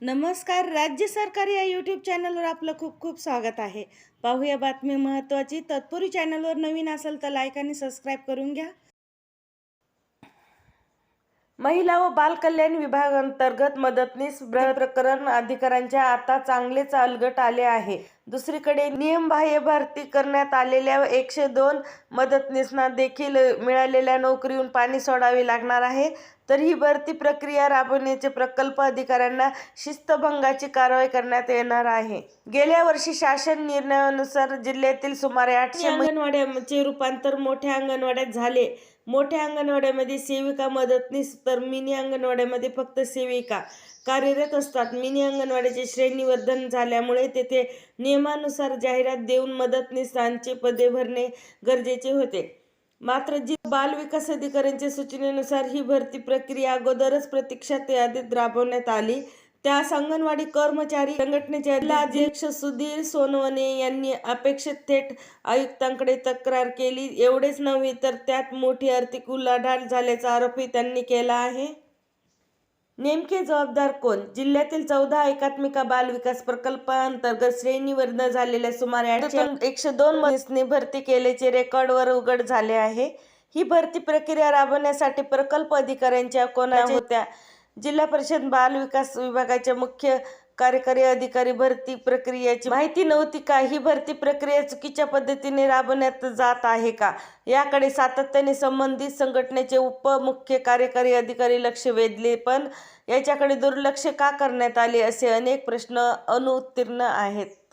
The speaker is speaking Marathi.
नमस्कार राज्य सरकार या यूट्यूब चॅनलवर आपलं खूप खूप स्वागत आहे. पाहूया बातमी महत्त्वाची. तत्पूर्वी चॅनलवर नवीन असेल तर लाईक आणि सबस्क्राईब करून घ्या. महिला व बालकल्याण विभागांतर्गत मदतनीस ब्र- प्रकरण अधिकाऱ्यांच्या आता चांगलेच अलगट आले आहे. दुसरीकडे नियमबाह्य भरती करण्यात आलेल्या एकशे दोन मदतनीसना देखील मिळालेल्या नोकरीहून पाणी सोडावे लागणार आहे. तर ही भरती प्रक्रिया राबवण्याचे प्रकल्प अधिकाऱ्यांना शिस्तभंगाची कारवाई करण्यात येणार आहे. गेल्या वर्षी शासन निर्णयानुसार जिल्ह्यातील सुमारे आठशे अंगणवाड्यांचे रूपांतर मोठ्या अंगणवाड्यात झाले. मोठ्या अंगणवाड्यामध्ये सेविका मदतनीस तर मिनी अंगणवाड्यामध्ये फक्त सेविका कार्यरत असतात. मिनी अंगणवाड्याचे श्रेणीवर्धन झाल्यामुळे तेथे नियमानुसार जाहिरात देऊन मदतनीसांची पदे भरणे गरजेचे होते. मात्र जी बाल विकास अधिकाऱ्यांच्या सूचनेनुसार ही भरती प्रक्रिया अगोदरच प्रतीक्षा यादीत राबवण्यात आली. त्यास अंगणवाडी कर्मचारी संघटनेचे अध्यक्ष सुधीर सोनवणे यांनी अपेक्षित थेट आयुक्तांकडे तक्रार केली. एवढेच नव्हे तर त्यात मोठी आर्थिक उलाढाल झाल्याचा आरोपही त्यांनी केला आहे. नेमके जबाबदार कोण? जिल्ह्यातील चौदा एकात्मिका बाल विकास प्रकल्पांतर्गत श्रेणीवर्ण झालेल्या सुमारे आठशे एकशे दोन मदतनीसनी भरती केल्याचे रेकॉर्डवर उघड झाले आहे. ही भरती प्रक्रिया राबवण्यासाठी प्रकल्प अधिकाऱ्यांच्या कोणा होत्या? जिल्हा परिषद बाल विकास विभागाच्या मुख्य कार्यकारी अधिकारी भरती प्रक्रियेची माहिती नव्हती का? ही भरती प्रक्रिया चुकीच्या पद्धतीने राबवण्यात जात आहे का? याकडे सातत्याने संबंधित संघटनेचे उपमुख्य कार्यकारी अधिकारी लक्ष वेधले पण याच्याकडे दुर्लक्ष का करण्यात आले असे अनेक प्रश्न अनुत्तीर्ण आहेत.